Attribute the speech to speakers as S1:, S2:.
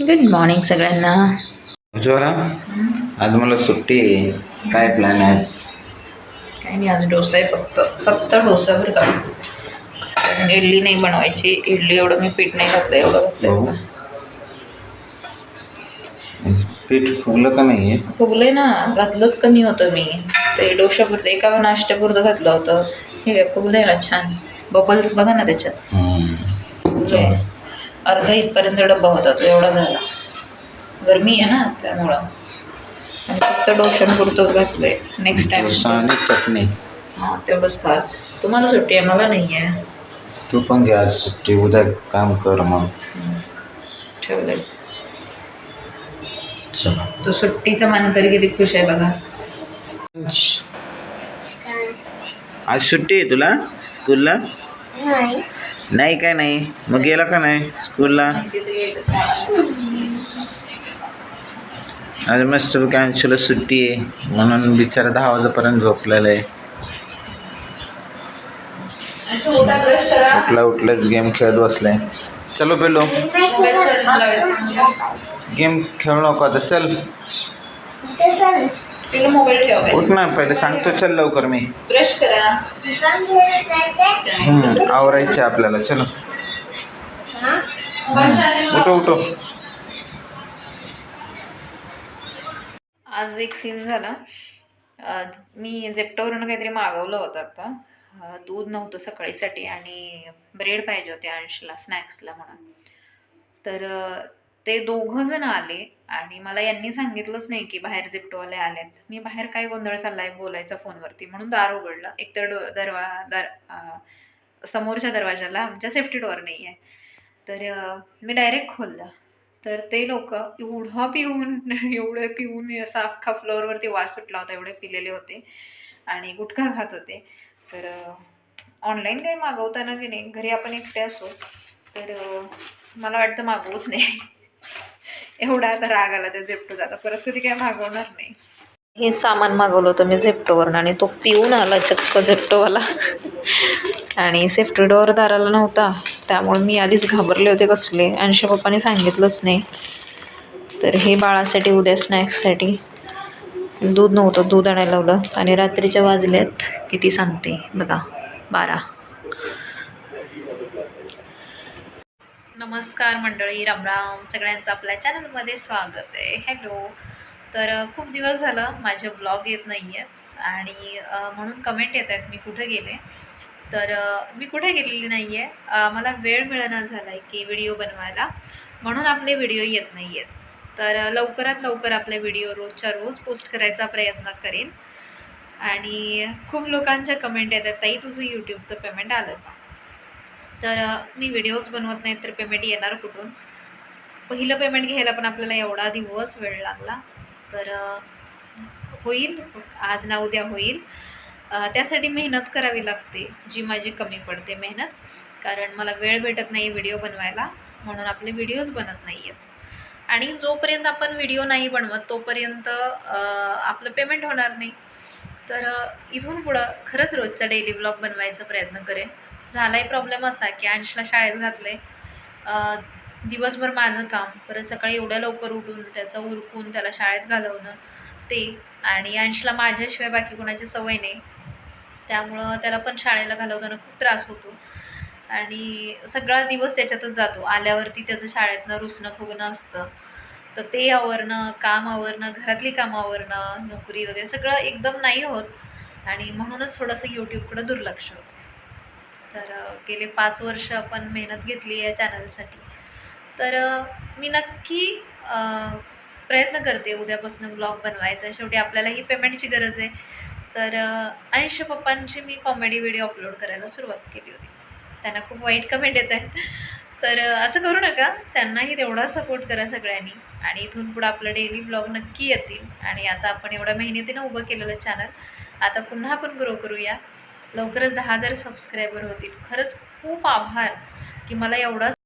S1: Good morning सगळ्यांना.
S2: उज्ज्वला आज मला सुट्टी आहे. काय प्लॅन आहे आज?
S1: काही नाही आज डोसा आहे फक्त. फक्त डोसा बरं का. कारण इडली नाही बनवायची. इडली एवढं मी पीठ नाही घातलं एवढं घातलं.
S2: हो. पीठ फुगलं का नाही आहे
S1: फुगले ना. घातलंच कमी होतं मी. ते डोशापुरतं एका नाश्त्यापुरतं घातलं होतं. हे काय फुगलंय ना छान. बबल्स बघा ना त्याच्यात. फुगलंय. अर्धा इथपर्यंत डब्बा होता तो एवढा झाला. गरमी आहे ना त्यामुळं. आणि फक्त डोशांपुरतंच घातलंय. नेक्स्ट टाइम
S2: डोसा आणि चटणी.
S1: हां तेवढंच खास. तुम्हाला सुट्टी आहे मला नाही आहे.
S2: तू पण घे आज सुट्टी. उद्या काम कर मग.
S1: ठेवलंय.
S2: चला.
S1: तो सुट्टीचा मानकरी किती खुश आहे बघा.
S2: आज सुट्टी आहे तुला? स्कूलला? नाही. काय नाही? मग गेला का नाही स्कूलला? आज मस्त अंशूला सुट्टी आहे. म्हणून बिचारा दहा वाजेपर्यंत झोपलेला आहे. उठला उठलाच गेम खेळत बसलाय. चलो पेलो गेम खेळू नको आता चल.
S1: तिला मोबाईल ठेवा
S2: उठ ना पहिले सांगतो चल लवकर मी.
S1: ब्रश करा.
S2: हम्म, आवरायचं आहे आपल्याला चलो. उठो उठो.
S1: आज एक सीन झाला. अं, मी झेप्टोवरून काहीतरी मागवलं होतं आता. अं, दूध नव्हतं सकाळीसाठी आणि ब्रेड पाहिजे होते अंशला स्नॅक्सला म्हणून. तर अं, ते दोघं जण आले आणि मला यांनी सांगितलंच नाही की बाहेर झेप्टोवाले आलेत. मी बाहेर काय गोंधळ चाललाय बोलायचा फोनवरती म्हणून दार उघडलं. एकतर डो दरवा दर समोरच्या दरवाजाला आमच्या सेफ्टी डोअर नाही आहे तर मी डायरेक्ट खोललं. तर ते लोक एवढं पिऊन एवढं पिऊन असा अख्खा फ्लोअरवरती वास सुटला होता एवढे पिलेले होते आणि गुटखा खात होते. तर ऑनलाईन काही मागवताना की नाही घरी आपण एकटे असो. तर मला वाटतं मागवूच नाही. एवढा आता राग आला त्या झेप्टोचा. आता परत कधी काय मागवणार नाही. हे सामान मागवलं होतं मी झेप्टोवरनं आणि तो पिऊन आला चक्क झेप्टोवाला. आणि सेफ्टी डोअर दाराला नव्हता. त्यामुळे मी आधीच घाबरले होते कसले. आणि पप्पाने सांगितलंच नाही. तर हे बाळासाठी उद्या स्नॅक्ससाठी. दूध नव्हतं दूध आणायला लावलं. आणि रात्रीच्या वाजल्यात किती सांगते बघा बारा. नमस्कार मंडळी रामराम सगळ्यांचं आपल्या चॅनलमध्ये स्वागत आहे. हॅलो तर खूप दिवस झालं माझे ब्लॉग येत नाही आहेत आणि म्हणून कमेंट येत आहेत मी कुठे गेले? तर मी कुठे गेलेली नाही आहे मला वेळ मिळणार झाला आहे की व्हिडिओ बनवायला. म्हणून आपले व्हिडिओ येत नाही आहेत तर लवकरात लवकर आपले व्हिडिओ रोजच्या रोज पोस्ट करायचा प्रयत्न करेन. आणि खूप लोकांच्या कमेंट येतात ताई तुझं यूट्यूबचं पेमेंट आलं का? तर मी व्हिडिओज बनवत नाही तर पेमेंट येणार कुठून? पहिलं पेमेंट घ्यायला पण आपल्याला एवढा दिवस वेळ लागला. तर होईल आज ना उद्या होईल. त्यासाठी मेहनत करावी लागते जी माझी कमी पडते मेहनत. कारण मला वेळ भेटत नाही व्हिडिओ बनवायला म्हणून आपले व्हिडिओज बनत नाही आहेत आणि जोपर्यंत आपण व्हिडिओ नाही बनवत तोपर्यंत आपलं पेमेंट होणार नाही. तर इथून पुढं खरंच रोजचा डेली ब्लॉग बनवायचा प्रयत्न करेन. झालाही प्रॉब्लेम असा की अंशला शाळेत घातले दिवसभर माझं काम परत सकाळी एवढ्या लवकर उठून त्याचं उरकून त्याला शाळेत घालवणं ते आणि अंशला माझ्याशिवाय बाकी कोणाची सवय नाही. त्यामुळं त्याला पण शाळेला घालवताना खूप त्रास होतो. आणि सगळा दिवस त्याच्यातच जातो. आल्यावरती त्याचं शाळेतनं रुसणं फुगणं असतं. तर ते आवरणं काम आवरणं घरातली कामं आवरणं नोकरी वगैरे सगळं एकदम नाही होत. आणि म्हणूनच थोडंसं यूट्यूबकडं दुर्लक्ष होतं. तर गेले पाच वर्ष आपण मेहनत घेतली या चॅनलसाठी. तर मी नक्की प्रयत्न करते उद्यापासून ब्लॉग बनवायचा. शेवटी आपल्यालाही पेमेंटची गरज आहे. तर ऐंशी पप्पांची मी कॉमेडी व्हिडिओ अपलोड करायला सुरुवात केली होती. त्यांना खूप वाईट कमेंट येत आहेत. तर असं करू नका. त्यांनाही तेवढा सपोर्ट करा सगळ्यांनी. आणि इथून पुढं आपलं डेली ब्लॉग नक्की येतील. आणि आता आपण एवढ्या मेहनतीनं उभं केलेलं चॅनल आता पुन्हा आपण ग्रो करूया. लवकरच दहा हजार सबस्क्रायबर होतील. खरंच खूप आभार की मला एवढा